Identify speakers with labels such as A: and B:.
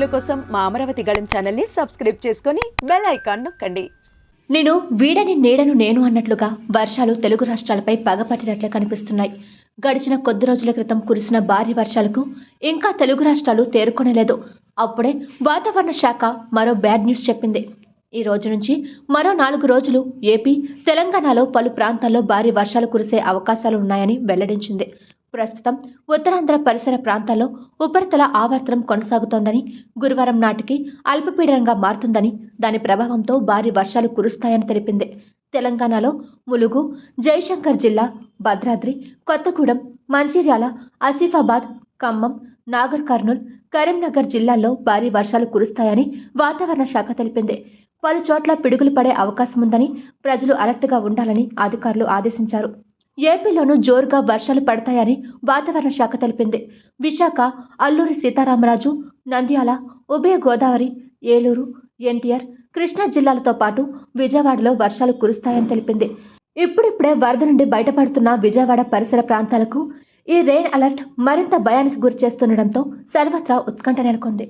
A: వీడియోల కోసం మా అమరావతి గళం ఛానల్ని సబ్స్క్రైబ్ చేసుకొని బెల్ ఐకాన్ నొక్కండి.
B: నేను వీడని నీడను నేను అన్నట్లుగా వర్షాలు తెలుగు రాష్ట్రాలపై పగపట్టినట్లు కనిపిస్తున్నాయి. గడిచిన కొద్ది రోజుల క్రితం కురిసిన భారీ వర్షాలకు ఇంకా తెలుగు రాష్ట్రాలు తేరుకొనలేదు. అప్పుడే వాతావరణ శాఖ మరో బ్యాడ్ న్యూస్ చెప్పింది. ఈ రోజు నుంచి మరో నాలుగు రోజులు ఏపీ తెలంగాణలో పలు ప్రాంతాల్లో భారీ వర్షాలు కురిసే అవకాశాలు ఉన్నాయని వెల్లడించింది. ప్రస్తుతం ఉత్తరాంధ్ర పరిసర ప్రాంతాల్లో ఉపరితల ఆవర్తనం కొనసాగుతోందని గురువారం నాటికి అల్పపీడనంగా మారుతుందని దాని ప్రభావంతో భారీ వర్షాలు కురుస్తాయని తెలిపింది. తెలంగాణలో ములుగు జయశంకర్ జిల్లా భద్రాద్రి కొత్తగూడెం మంచిర్యాల ఆసిఫాబాద్ ఖమ్మం నాగర్ కర్నూల్ కరీంనగర్ జిల్లాల్లో భారీ వర్షాలు కురుస్తాయని వాతావరణ శాఖ తెలిపింది. పలు చోట్ల పిడుగులు పడే అవకాశం ఉందని ప్రజలు అలర్ట్గా ఉండాలని అధికారులు ఆదేశించారు. ఏపీలోనూ జోరుగా వర్షాలు పడతాయని వాతావరణ శాఖ తెలిపింది. విశాఖ అల్లూరి సీతారామరాజు నంద్యాల ఉభయ గోదావరి ఏలూరు ఎన్టీఆర్ కృష్ణా జిల్లాలతో పాటు విజయవాడలో వర్షాలు కురుస్తాయని తెలిపింది. ఇప్పుడిప్పుడే వరద నుండి బయటపడుతున్న విజయవాడ పరిసర ప్రాంతాలకు ఈ రెయిన్ అలర్ట్ మరింత భయానికి గురి చేస్తుండటంతో సర్వత్రా ఉత్కంఠ నెలకొంది.